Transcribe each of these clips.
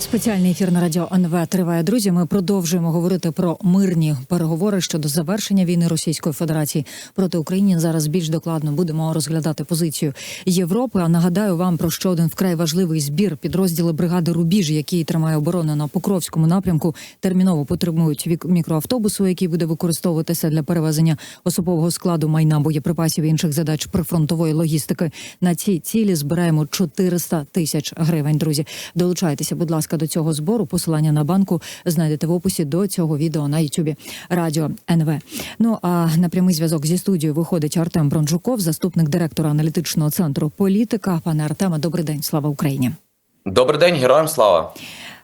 Спеціальний ефір на радіо НВ триває. Друзі. Ми продовжуємо говорити про мирні переговори щодо завершення війни Російської Федерації проти України. Зараз більш докладно будемо розглядати позицію Європи. А нагадаю вам про ще один вкрай важливий збір. Підрозділи бригади Рубіж, який тримає оборону на Покровському напрямку, терміново потребують мікроавтобусу, який буде використовуватися для перевезення особового складу майна, боєприпасів і інших задач прифронтової логістики. На ці цілі збираємо 400 тисяч гривень. Друзі, долучайтеся, будь ласка, до цього збору. Посилання на банку знайдете в описі до цього відео на Ютубі Радіо НВ. Ну а на прямий зв'язок зі студією виходить Артем Бронжуков, заступник директора аналітичного центру політика. Пане Артема, добрий день, слава Україні. Добрий день, героям слава.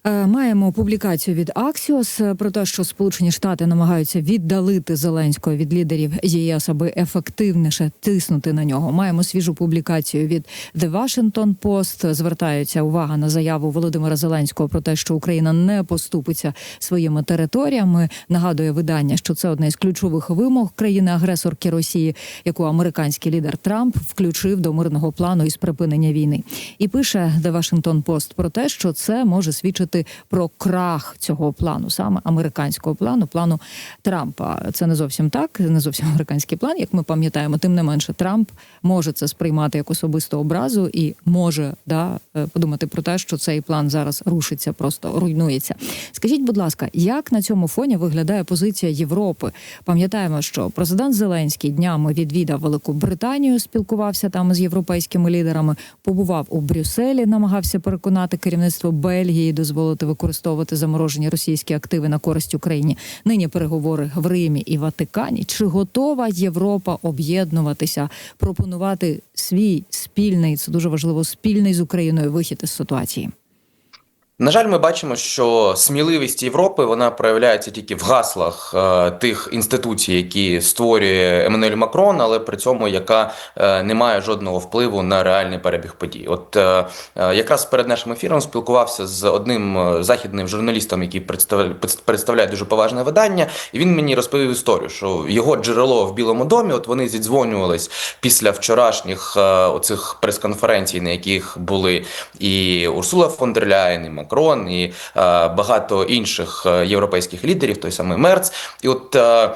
Е, Маємо публікацію від Аксіос е, про те, що Сполучені Штати намагаються віддалити Зеленського від лідерів ЄС, аби ефективніше тиснути на нього. Маємо свіжу публікацію від The Washington Post. Звертається увага на заяву Володимира Зеленського про те, що Україна не поступиться своїми територіями. Нагадує видання, що це одна із ключових вимог країни-агресорки Росії, яку американський лідер Трамп включив до мирного плану із припинення війни. І пише The Washington Post про те, що це може свідчити про крах цього плану, саме американського плану, плану Трампа. Це не зовсім так, не зовсім американський план, як ми пам'ятаємо. Тим не менше, Трамп може це сприймати як особисту образу і може да е, подумати про те, що цей план зараз рушиться, просто руйнується. Скажіть, будь ласка, як на цьому фоні виглядає позиція Європи? Пам'ятаємо, що президент Зеленський днями відвідав Велику Британію, спілкувався там з європейськими лідерами, побував у Брюсселі, намагався переконати керівництво Бельгії дозволити використовувати заморожені російські активи на користь Україні. Нині переговори в Римі і Ватикані. Чи готова Європа об'єднуватися, пропонувати свій спільний, це дуже важливо, спільний з Україною вихід із ситуації? На жаль, ми бачимо, що сміливість Європи вона проявляється тільки в гаслах е, тих інституцій, які створює Еммануель Макрон, але при цьому яка е, не має жодного впливу на реальний перебіг подій. От е, е, якраз перед нашим ефіром спілкувався з одним е, західним журналістом, який представляє, представляє дуже поважне видання, і він мені розповів історію, що його джерело в Білому домі, от вони зідзвонювались після вчорашніх е, оцих прес-конференцій, на яких були і Урсула фон дер Ляєн, і і е, багато інших е, європейських лідерів, той самий Мерц. І от е,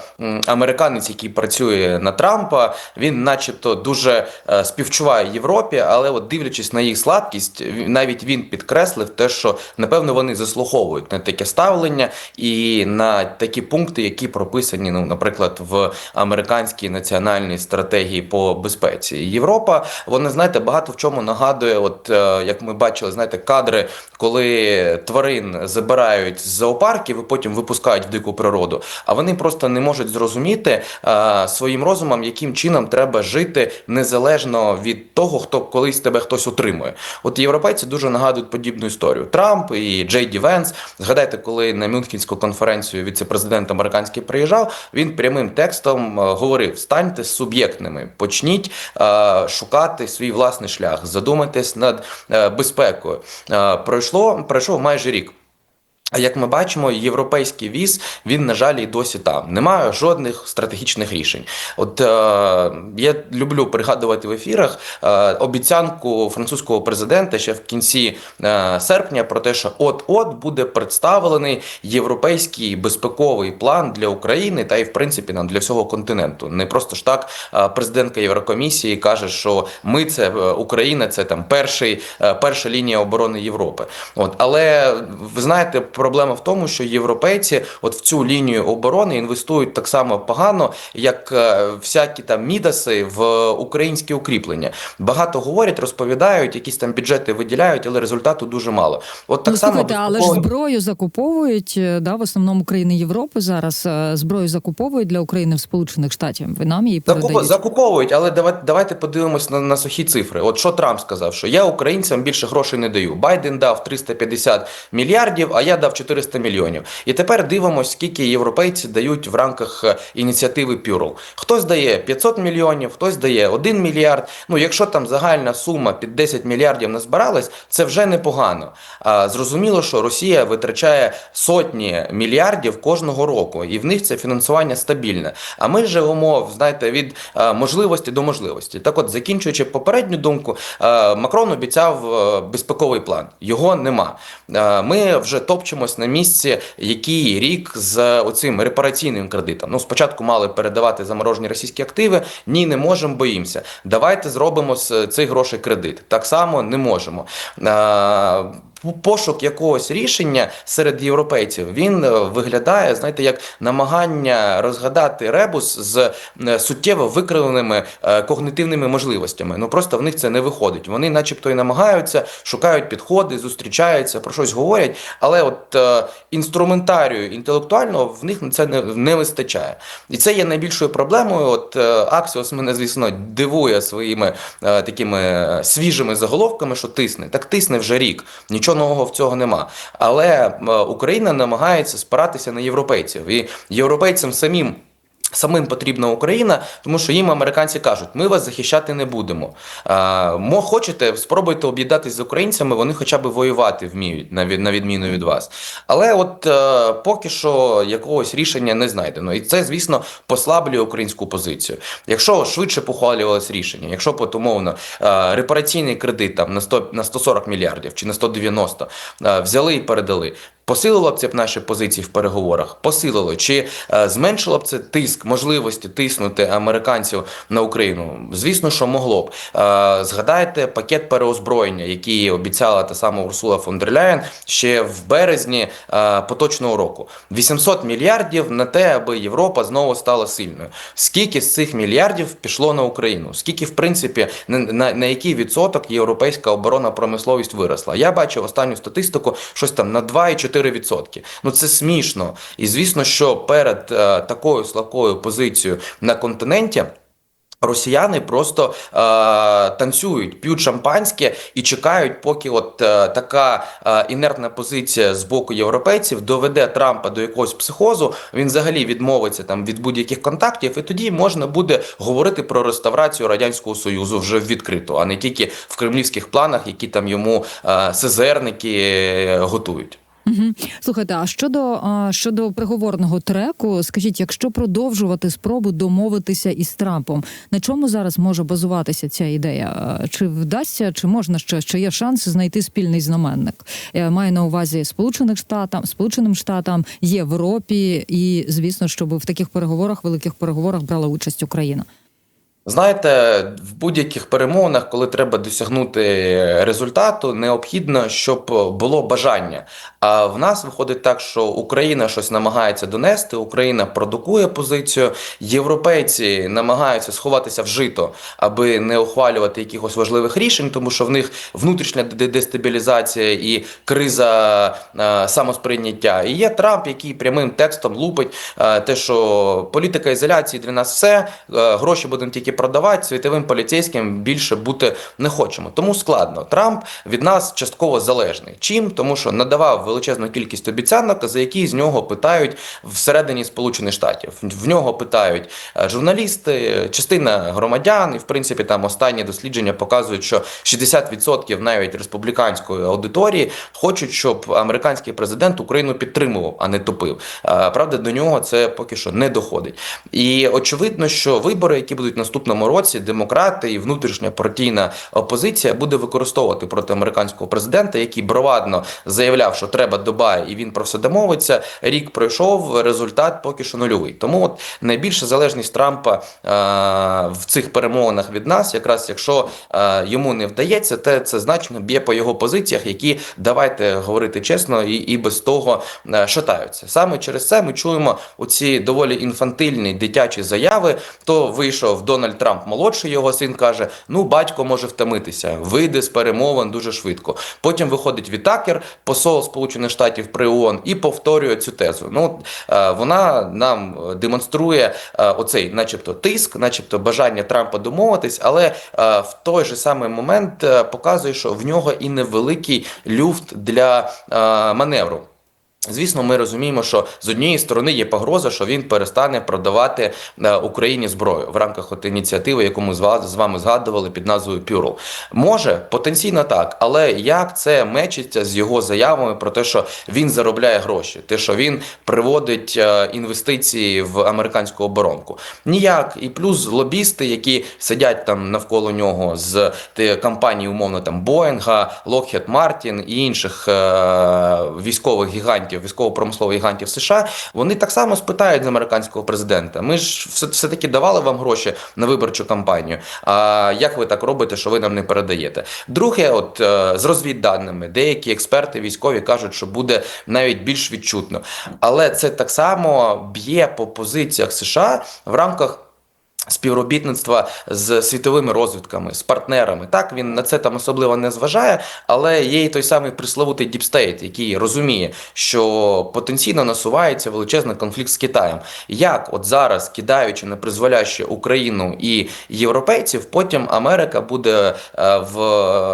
американець, який працює на Трампа, він, начебто, дуже співчуває Європі, але от дивлячись на їх слабкість, ві- навіть він підкреслив те, що напевно вони заслуховують на таке ставлення і на такі пункти, які прописані, ну, наприклад, в американській національній стратегії по безпеці. Європа, вона знаєте, багато в чому нагадує, от як ми бачили, знаєте, кадри, коли тварин забирають з зоопарків і потім випускають в дику природу. А вони просто не можуть зрозуміти е, своїм розумом, яким чином треба жити незалежно від того, хто колись тебе хтось утримує. От європейці дуже нагадують подібну історію. Трамп і Джей Ді Венс. Згадайте, коли на Мюнхенську конференцію віце-президент американський приїжджав, він прямим текстом е, говорив: станьте суб'єктними, почніть е, шукати свій власний шлях, задумайтесь над е, безпекою. Е, пройшло пройшов майже рік. А як ми бачимо, європейський віз він на жаль і досі там. Немає жодних стратегічних рішень. От е, я люблю пригадувати в ефірах е, обіцянку французького президента ще в кінці е, серпня про те, що от-от буде представлений європейський безпековий план для України та й в принципі нам для всього континенту. Не просто ж так е, президентка Єврокомісії каже, що ми це е, Україна, це там перший, е, перша лінія оборони Європи. От але ви знаєте, проблема в тому, що європейці от в цю лінію оборони інвестують так само погано, як е, всякі там мідаси в українські укріплення. Багато говорять, розповідають, якісь там бюджети виділяють, але результату дуже мало. От так ну, само слухайте, але ж зброю закуповують е, да, в основному країни Європи зараз. е, Зброю закуповують для України в Сполучених Штатів. Ви нам її передають. Закуповують, але давайте, давайте подивимось на, на сухі цифри. От що Трамп сказав, що я українцям більше грошей не даю. Байден дав 350 мільярдів, а я дав видав 400 мільйонів. І тепер дивимося, скільки європейці дають в рамках е, ініціативи Пюрл. Хтось дає 500 мільйонів, хтось дає 1 мільярд. Ну, якщо там загальна сума під 10 мільярдів назбиралась, це вже непогано. А зрозуміло, що Росія витрачає сотні мільярдів кожного року, і в них це фінансування стабільне. А ми живемо, знаєте, від е, можливості до можливості. Так, от, закінчуючи попередню думку, е, Макрон обіцяв безпековий план. Його нема. Ми вже топчемось на місці, який рік з оцим репараційним кредитом. Ну, спочатку мали передавати заморожені російські активи. Ні, не можемо, боїмося. Давайте зробимо з цих грошей кредит. Так само не можемо. Пошук якогось рішення серед європейців він е, виглядає, знаєте, як намагання розгадати ребус з е, суттєво викривленими е, когнитивними можливостями. Ну просто в них це не виходить. Вони, начебто, і намагаються, шукають підходи, зустрічаються, про щось говорять, але от інструментарію інтелектуального в них це не, не вистачає. І це є найбільшою проблемою. От Аксіос мене, звісно, дивує своїми такими свіжими заголовками, що тисне. Так тисне вже рік. Нічого нового в цього нема. Але е, Україна намагається спиратися на європейців. І європейцям самим. Самим потрібна Україна, тому що їм американці кажуть, ми вас захищати не будемо. Мо хочете, спробуйте об'єднатися з українцями, вони хоча б воювати вміють, на, від- на відміну від вас. Але от е, поки що якогось рішення не знайдено. І це, звісно, послаблює українську позицію. Якщо швидше похвалювалось рішення, якщо от, умовно, е, репараційний кредит там, на, 100, на 140 мільярдів чи на 190 е, взяли і передали. Посилило б це б наші позиції в переговорах? Посилило. Чи е, зменшило б це тиск, можливості тиснути американців на Україну? Звісно, що могло б. Е, згадайте пакет переозброєння, який обіцяла та сама Урсула фон дер Ляєн ще в березні е, поточного року. 800 мільярдів на те, аби Європа знову стала сильною. Скільки з цих мільярдів пішло на Україну? Скільки, в принципі, на, на, на який відсоток європейська оборонна промисловість виросла? Я бачив останню статистику, щось там на 2,4%. Ну це смішно. І звісно, що перед е, такою слабкою позицією на континенті. Росіяни просто е, танцюють, п'ють шампанське і чекають, поки от е, така е, інертна позиція з боку європейців доведе Трампа до якогось психозу. Він взагалі відмовиться там від будь-яких контактів, і тоді можна буде говорити про реставрацію радянського союзу вже відкрито, а не тільки в кремлівських планах, які там йому е, СЗРники е, готують. Угу. Слухайте, а щодо а, щодо переговорного треку, скажіть, якщо продовжувати спробу домовитися із Трампом, на чому зараз може базуватися ця ідея? Чи вдасться, чи можна ще чи є шанс знайти спільний знаменник? Я маю на увазі Сполучених Штатам, Сполученим Штатам, Європі, і звісно, щоб в таких переговорах, великих переговорах брала участь Україна. Знаєте, в будь-яких перемовинах, коли треба досягнути результату, необхідно, щоб було бажання. А в нас виходить так, що Україна щось намагається донести, Україна продукує позицію, європейці намагаються сховатися в жито, аби не ухвалювати якихось важливих рішень, тому що в них внутрішня дестабілізація і криза самосприйняття. І є Трамп, який прямим текстом лупить те, що політика ізоляції для нас все, гроші будемо тільки продавати, світовим поліцейським більше бути не хочемо. Тому складно. Трамп від нас частково залежний. Чим? Тому що надавав величезну кількість обіцянок, за які з нього питають всередині Сполучених Штатів. В нього питають е, журналісти, частина громадян, і в принципі там останні дослідження показують, що 60% навіть республіканської аудиторії хочуть, щоб американський президент Україну підтримував, а не топив. Е, Правда, до нього це поки що не доходить. І очевидно, що вибори, які будуть в наступному році, демократи і внутрішня партійна опозиція буде використовувати проти американського президента, який бровадно заявляв, що треба Дубай, і він про все домовиться. Рік пройшов, результат поки що нульовий. Тому от найбільша залежність Трампа е, в цих перемовинах від нас, якраз якщо е, йому не вдається, те це значно б'є по його позиціях, які давайте говорити чесно, і, і без того е, шатаються. Саме через це ми чуємо оці доволі інфантильні дитячі заяви. То вийшов Дональд Трамп молодший, його син каже: Ну, батько може втомитися, вийде з перемовин дуже швидко. Потім виходить Вітакер, посол Сполучених Штатів при ООН, і повторює цю тезу. Ну е, вона нам демонструє е, оцей, начебто, тиск, начебто бажання Трампа домовитись, але е, в той же самий момент е, показує, що в нього і невеликий люфт для е, маневру. Звісно, ми розуміємо, що з однієї сторони є погроза, що він перестане продавати е, Україні зброю в рамках от ініціативи, яку ми з вами згадували під назвою Пюрл. Може потенційно так, але як це мечиться з його заявами про те, що він заробляє гроші, те, що він приводить е, інвестиції в американську оборонку? Ніяк. І плюс лобісти, які сидять там навколо нього з компаній, умовно там Боїнга, Lockheed Martin і інших е, військових гігантів, військово-промислових гігантів США, вони так само спитають з американського президента. Ми ж все, все-таки давали вам гроші на виборчу кампанію. А як ви так робите, що ви нам не передаєте? Друге, от е, з розвідданими, деякі експерти військові кажуть, що буде навіть більш відчутно. Але це так само б'є по позиціях США в рамках. Співробітництва з світовими розвідками, з партнерами. Так він на це там особливо не зважає, але є і той самий присловутий діпстейт, який розуміє, що потенційно насувається величезний конфлікт з Китаєм. Як от зараз, кидаючи на призволяще Україну і європейців, потім Америка буде е, в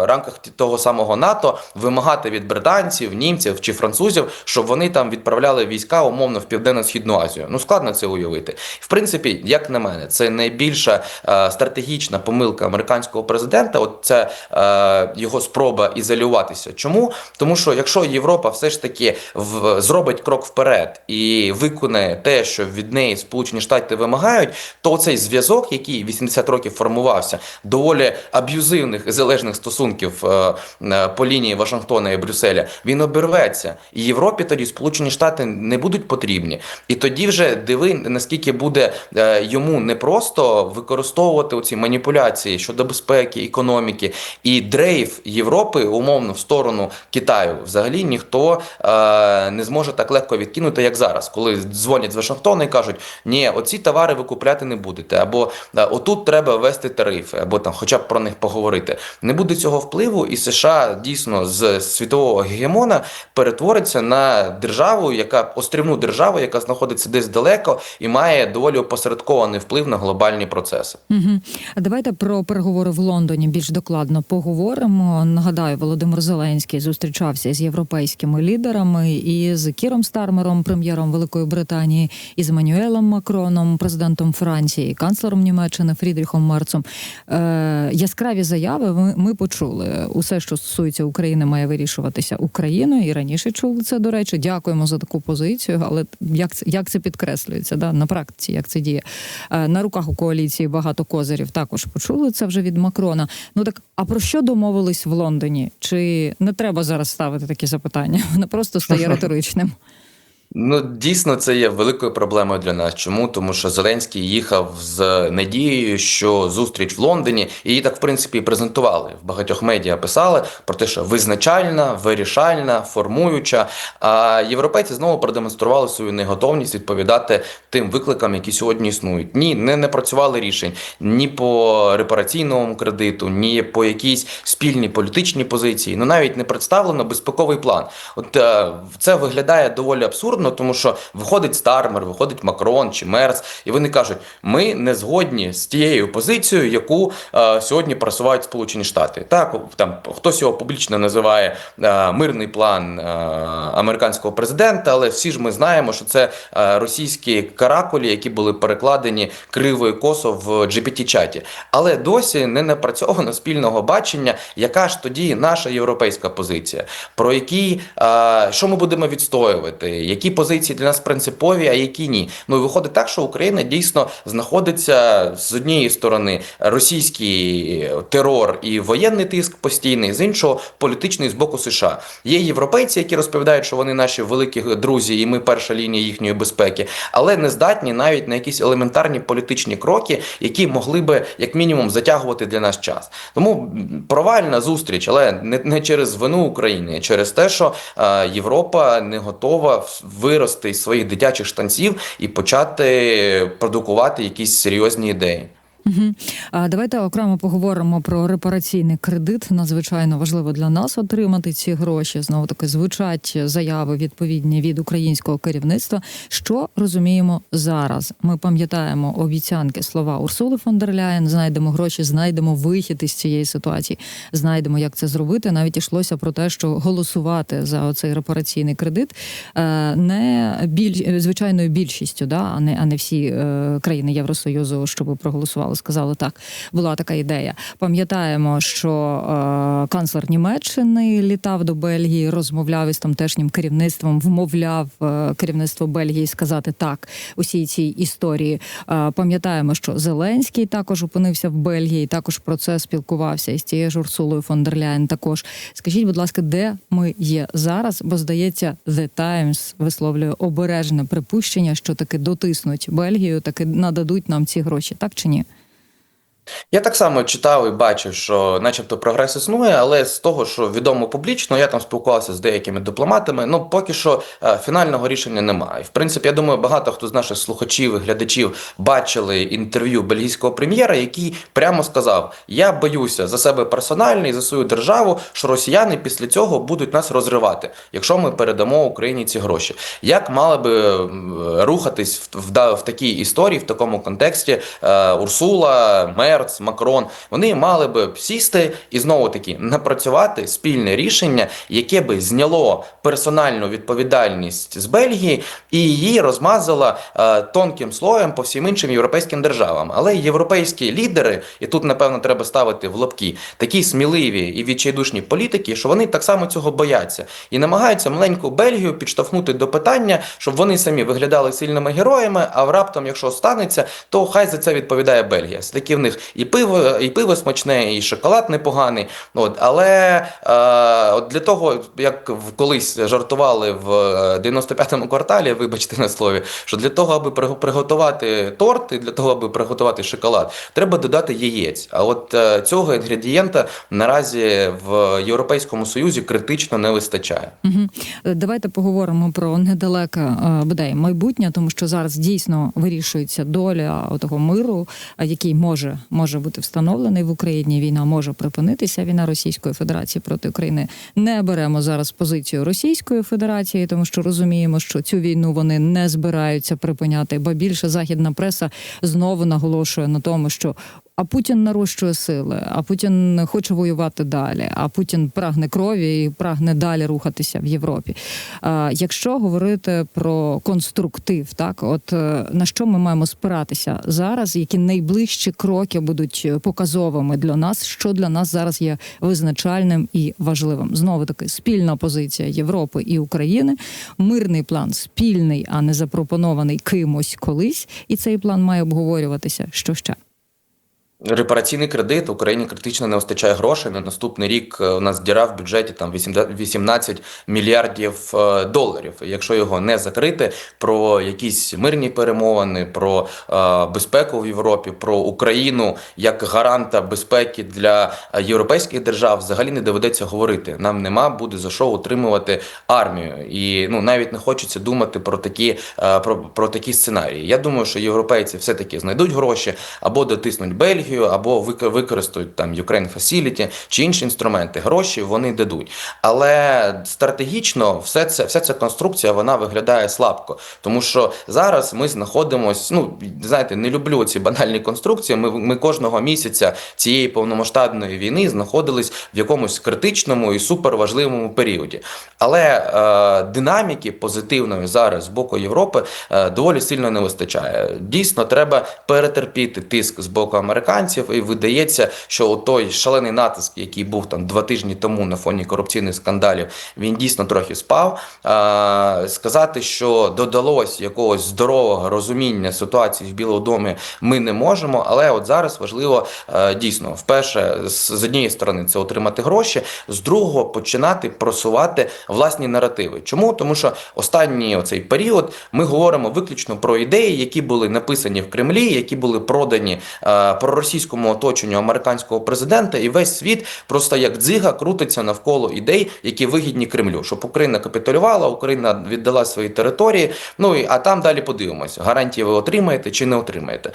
рамках того самого НАТО вимагати від британців, німців чи французів, щоб вони там відправляли війська умовно в південно-східну Азію. Ну складно це уявити. В принципі, як на мене, це найбільша е, стратегічна помилка американського президента. От це е, його спроба ізолюватися. Чому? Тому що якщо Європа все ж таки в, зробить крок вперед і виконає те, що від неї Сполучені Штати вимагають, то цей зв'язок, який 80 років формувався, доволі аб'юзивних і залежних стосунків е, по лінії Вашингтона і Брюсселя, він обірветься. І Європі тоді Сполучені Штати не будуть потрібні. І тоді вже диви, наскільки буде йому непросто використовувати оці маніпуляції щодо безпеки, економіки і дрейф Європи умовно в сторону Китаю. Взагалі ніхто е, не зможе так легко відкинути, як зараз, коли дзвонять з Вашингтона і кажуть, ні, оці товари ви купляти не будете, або е, отут треба ввести тарифи, або там, хоча б про них поговорити. Не буде цього впливу, і США дійсно з світового гегемона перетвориться на державу, яка острівну державу, яка знаходиться десь далеко і має доволі опосередкований вплив на глобальні процеси. Угу. Давайте про переговори в Лондоні більш докладно поговоримо. Нагадаю, Володимир Зеленський зустрічався з європейськими лідерами і з Кіром Стармером, прем'єром Великої Британії, і з Манюелем Макроном, президентом Франції, канцлером Німеччини Фрідріхом Мерцом. Е, яскраві заяви ми, ми почули. Усе, що стосується України, має вирішуватися Україною. І раніше чули це. До речі, дякуємо за таку позицію. Але як це як це підкреслюється? Да, на практиці, як це діє Е, на руках у коаліції багато козирів. Також почули це вже від Макрона. Ну так а про що домовились в Лондоні? Чи не треба зараз ставити такі запитання? Воно просто стає риторичним. Ну, дійсно, це є великою проблемою для нас. Чому? Тому що Зеленський їхав з надією, що зустріч в Лондоні, і її так, в принципі, презентували. В багатьох медіа писали про те, що визначальна, вирішальна, формуюча. А європейці знову продемонстрували свою неготовність відповідати тим викликам, які сьогодні існують. Ні, не, не працювали рішень ні по репараційному кредиту, ні по якійсь спільній політичній позиції. Ну навіть не представлено безпековий план. От е, це виглядає доволі абсурдно, тому що виходить Стармер, виходить Макрон чи Мерц, і вони кажуть: ми не згодні з тією позицією, яку е, сьогодні просувають Сполучені Штати. Так, там хтось його публічно називає е, мирний план е, американського президента, але всі ж ми знаємо, що це е, російські каракулі, які були перекладені криво і косо в GPT-чаті. Але досі не напрацьовано спільного бачення, яка ж тоді наша європейська позиція, про які е, що ми будемо відстоювати, які позиції для нас принципові, а які ні. Ну і виходить так, що Україна дійсно знаходиться з однієї сторони російський терор і воєнний тиск постійний, з іншого політичний з боку США. Є європейці, які розповідають, що вони наші великі друзі, і ми перша лінія їхньої безпеки, але не здатні навіть на якісь елементарні політичні кроки, які могли би як мінімум затягувати для нас час. Тому провальна зустріч, але не, не через вину України, а через те, що е, Європа не готова в- вирости із своїх дитячих штанців і почати продукувати якісь серйозні ідеї. Угу. А давайте окремо поговоримо про репараційний кредит. Надзвичайно важливо для нас отримати ці гроші. Знову таки звучать заяви відповідні від українського керівництва. Що розуміємо зараз? Ми пам'ятаємо обіцянки слова Урсули фон дер Ляєн. Знайдемо гроші, знайдемо вихід із цієї ситуації. Знайдемо, як це зробити. Навіть йшлося про те, що голосувати за оцей репараційний кредит е, не біль звичайною більшістю, да, а не а не всі е, країни Євросоюзу, щоб проголосували, сказали так. Була така ідея. Пам'ятаємо, що е, канцлер Німеччини літав до Бельгії, розмовляв із тамтешнім керівництвом, вмовляв е, керівництво Бельгії сказати так усій цій історії. Е, пам'ятаємо, що Зеленський також опинився в Бельгії, також про це спілкувався із тією ж Урсулою фон дер Ляєн. Також скажіть, будь ласка, де ми є зараз? Бо здається, The Times висловлює обережне припущення, що таки дотиснуть Бельгію, таки нададуть нам ці гроші, так чи ні? Я так само читав і бачив, що, начебто, прогрес існує, але з того, що відомо публічно, я там спілкувався з деякими дипломатами. Ну поки що е, фінального рішення немає. В принципі, я думаю, багато хто з наших слухачів і глядачів бачили інтерв'ю бельгійського прем'єра, який прямо сказав: Я боюся за себе персонально і за свою державу, що росіяни після цього будуть нас розривати, якщо ми передамо Україні ці гроші. Як мали би рухатись в, в, в такій історії, в такому контексті е, Урсула, Мерц, Макрон? Вони мали би сісти і знову таки напрацювати спільне рішення, яке би зняло персональну відповідальність з Бельгії і її розмазало е, тонким слоєм по всім іншим європейським державам. Але європейські лідери, і тут напевно треба ставити в лапки, такі сміливі і відчайдушні політики, що вони так само цього бояться і намагаються маленьку Бельгію підштовхнути до питання, щоб вони самі виглядали сильними героями. А раптом, якщо станеться, то хай за це відповідає Бельгія. Все таки в них і пиво, і пиво смачне, і шоколад непоганий. От але е, от для того, як колись жартували в е, 95-му кварталі, вибачте на слові, що для того, аби приго- приготувати торт, і для того, аби приготувати шоколад, треба додати яєць. А от е, цього інгредієнта наразі в Європейському Союзі критично не вистачає. Угу. Давайте поговоримо про недалеке е, бодай майбутнє, тому що зараз дійсно вирішується доля того миру, е, який може може бути встановлений в Україні. Війна може припинитися. Війна Російської Федерації проти України. Не беремо зараз позицію Російської Федерації, тому що розуміємо, що цю війну вони не збираються припиняти. Ба більше західна преса знову наголошує на тому, що а Путін нарощує сили, а Путін хоче воювати далі. А Путін прагне крові і прагне далі рухатися в Європі. А, якщо говорити про конструктив, так от е, на що ми маємо спиратися зараз, які найближчі кроки будуть показовими для нас, що для нас зараз є визначальним і важливим. Знову таки спільна позиція Європи і України, мирний план спільний, а не запропонований кимось колись, і цей план має обговорюватися. Що ще? Репараційний кредит Україні критично не вистачає грошей. На наступний рік е, у нас діра в бюджеті там 80 18 мільярдів е, доларів. Якщо його не закрити, про якісь мирні перемовини, про е, безпеку в Європі, про Україну як гаранта безпеки для е, європейських держав, взагалі не доведеться говорити. Нам нема буде за що утримувати армію, і ну навіть не хочеться думати про такі е, про, про такі сценарії. Я думаю, що європейці все таки знайдуть гроші або дотиснуть Бельгію, або вик- використають там Ukraine Facility чи інші інструменти. Гроші вони дадуть. Але стратегічно все це, вся ця конструкція вона виглядає слабко, тому що зараз ми знаходимося. Ну знаєте, не люблю ці банальні конструкції. Ми, ми кожного місяця цієї повномасштабної війни знаходились в якомусь критичному і суперважливому періоді. Але е, динаміки позитивної зараз з боку Європи е, доволі сильно не вистачає. Дійсно, треба перетерпіти тиск з боку американців, і видається, що той шалений натиск, який був там два тижні тому на фоні корупційних скандалів, він дійсно трохи спав. Е, сказати, що додалось якогось здорового розуміння ситуації в Білому домі, ми не можемо. Але от зараз важливо е, дійсно вперше з однієї сторони це отримати гроші, з другого починати просувати власні наративи. Чому? Тому що останній оцей період ми говоримо виключно про ідеї, які були написані в Кремлі, які були продані е, проросійському оточенню американського президента, і весь світ просто як дзига крутиться навколо ідей, які вигідні Кремлю, щоб Україна капітулювала, Україна віддала свої території. Ну і а там далі подивимось, гарантії ви отримаєте чи не отримаєте. Е,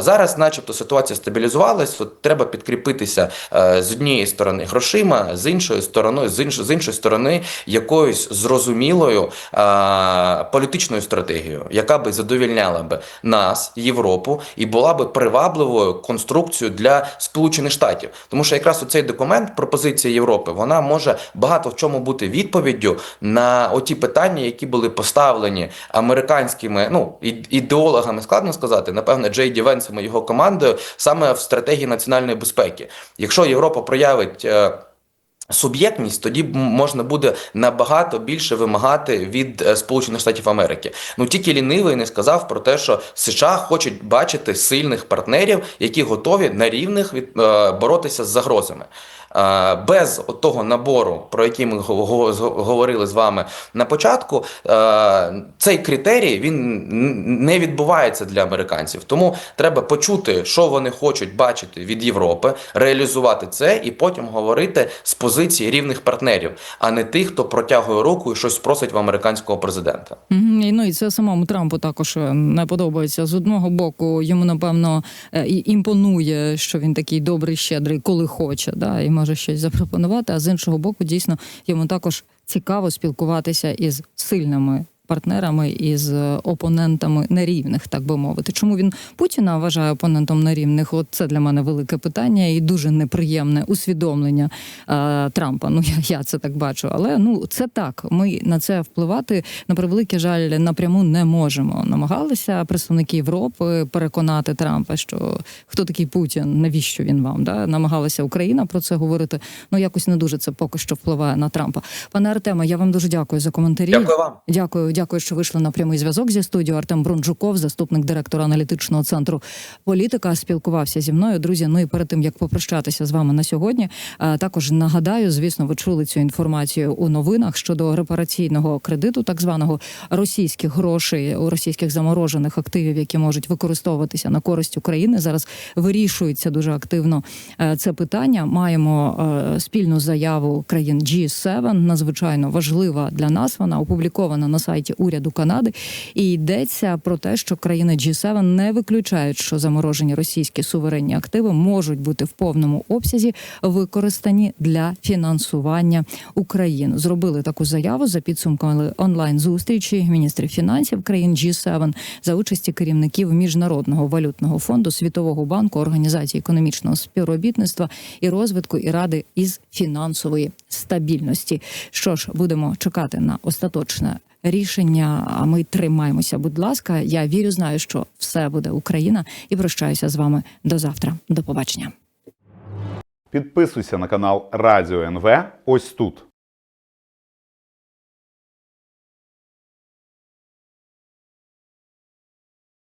зараз, начебто, ситуація стабілізувалась. От треба підкріпитися е, з однієї сторони грошима, з іншої сторони, з іншої, з іншої сторони, якоюсь зрозумілою е, політичною стратегією, яка би задовільняла би нас, Європу, і була би привабливою конструкцією для Сполучених Штатів. Тому що якраз цей документ, пропозиція Європи, вона може багато в чому бути відповіддю на оті питання, які були поставлені американськими ну ідеологами, складно сказати, напевне, Джей Ді Венсом і його командою саме в стратегії національної безпеки. Якщо Європа проявить. Суб'єктність тоді можна буде набагато більше вимагати від е, Сполучених Штатів Америки. Ну тільки лінивий не сказав про те, що США хочуть бачити сильних партнерів, які готові на рівних від е, боротися з загрозами. Е, Без того набору, про який ми говорили з вами на початку, е, цей критерій він не відбувається для американців. Тому треба почути, що вони хочуть бачити від Європи, реалізувати це і потім говорити з позиції рівних партнерів, а не тих, хто протягує руку і щось просить в американського президента. Ну і це самому Трампу також е, не подобається. З одного боку, йому напевно імпонує, що він такий добрий, щедрий, коли хоче, да, і може щось запропонувати. А з іншого боку, дійсно йому також цікаво спілкуватися із сильними. Партнерами із е, опонентами нерівних, так би мовити. Чому він Путіна вважає опонентом нерівних? От це для мене велике питання і дуже неприємне усвідомлення е, Трампа. Ну я, я це так бачу. Але ну це так. Ми на це впливати на превеликий жаль напряму не можемо. Намагалися представники Європи переконати Трампа, що хто такий Путін, навіщо він вам? Да? Намагалася Україна про це говорити. Ну якось не дуже це поки що впливає на Трампа. Пане Артеме, я вам дуже дякую за коментарі. Дякую вам. Дякую, дякую, що вийшли на прямий зв'язок зі студією. Артем Брунджуков, заступник директора аналітичного центру політика, спілкувався зі мною. Друзі, ну і перед тим як попрощатися з вами на сьогодні, е, також нагадаю, звісно, ви чули цю інформацію у новинах щодо репараційного кредиту, так званого російських грошей у російських заморожених активів, які можуть використовуватися на користь України. Зараз вирішується дуже активно е, це питання. Маємо е, спільну заяву країн G7, надзвичайно важлива для нас. Вона опублікована на сайті уряду Канади. І йдеться про те, що країни G7 не виключають, що заморожені російські суверенні активи можуть бути в повному обсязі використані для фінансування України. Зробили таку заяву за підсумками онлайн зустрічі міністрів фінансів країн G7 за участі керівників міжнародного валютного фонду, світового банку, організації економічного співробітництва і розвитку і ради із фінансової стабільності. Що ж, будемо чекати на остаточне. Рішення, а ми тримаємося. Будь ласка, я вірю, знаю, що все буде Україна, і прощаюся з вами до завтра. До побачення. Підписуйся на канал Радіо НВ ось тут.